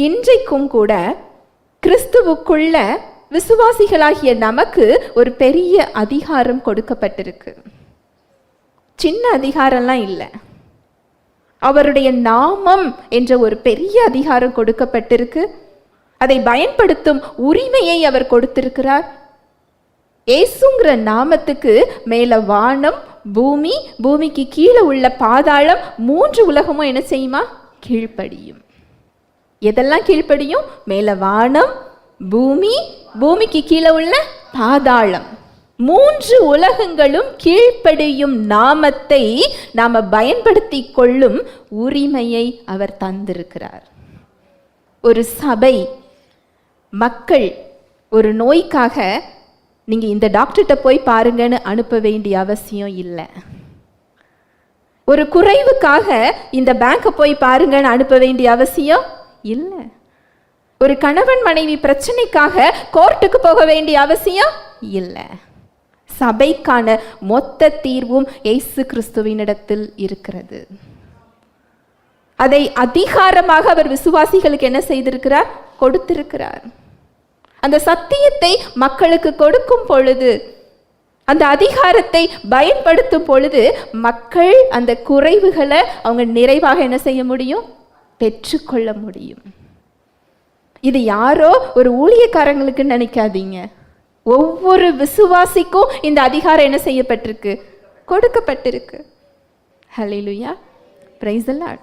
இன்றைக்கும் கூட கிறிஸ்துவுக்குள்ள விசுவாசிகளாகிய நமக்கு ஒரு பெரிய அதிகாரம் கொடுக்கப்பட்டிருக்கு. சின்ன அதிகாரம்லாம் இல்லை. அவருடைய நாமம் என்ற ஒரு பெரிய அதிகாரம் கொடுக்கப்பட்டிருக்கு. அதை பயன்படுத்தும் உரிமையை அவர் கொடுத்திருக்கிறார். ஏசுங்கிற நாமத்துக்கு மேல வானம் பூமி பூமிக்கு கீழே உள்ள பாதாளம் மூன்று உலகமும் என்ன செய்யுமா? கீழ்ப்படியும். எதெல்லாம் கீழ்ப்படியும்? மேலே வானம் பூமி பூமிக்கு கீழே உள்ள பாதாளம். மூன்று உலகங்களும் கீழ்ப்படியும் நாமத்தை நாம் பயன்படுத்தி கொள்ளும் உரிமையை அவர் தந்திருக்கிறார். ஒரு சபை மக்கள் ஒரு நோய்க்காக நீங்கள் இந்த டாக்டர்கிட்ட போய் பாருங்கன்னு அனுப்ப வேண்டிய அவசியம் இல்லை. ஒரு குறைவுக்காக இந்த பேங்கை போய் பாருங்கன்னு அனுப்ப வேண்டிய அவசியம் இல்லை. ஒரு கணவன் மனைவி பிரச்சனைக்காக கோர்ட்டுக்கு போக வேண்டிய அவசியம் இல்லை. சபைக்கான மொத்த தீர்வும் இயேசு கிறிஸ்துவினிடத்தில் இருக்கிறது. அதை அதிகாரமாக அவர் விசுவாசிகளுக்கு என்ன செய்திருக்கிறார்? கொடுத்திருக்கிறார். அந்த சத்தியத்தை மக்களுக்கு கொடுக்கும் பொழுது அந்த அதிகாரத்தை பயன்படுத்தும் பொழுது மக்கள் அந்த குறைவுகளை அவங்க நிறைவாக என்ன செய்ய முடியும்? பெற்றுக்கொள்ள முடியும். இது யாரோ ஒரு ஊழியக்காரங்களுக்கு நினைக்காதீங்க. ஒவ்வொரு விசுவாசிக்கும் இந்த அதிகாரம் என்ன செய்யப்பட்டிருக்கு? கொடுக்கப்பட்டிருக்கு. ஹலிலுயா பிரைஸ் அல்லாட்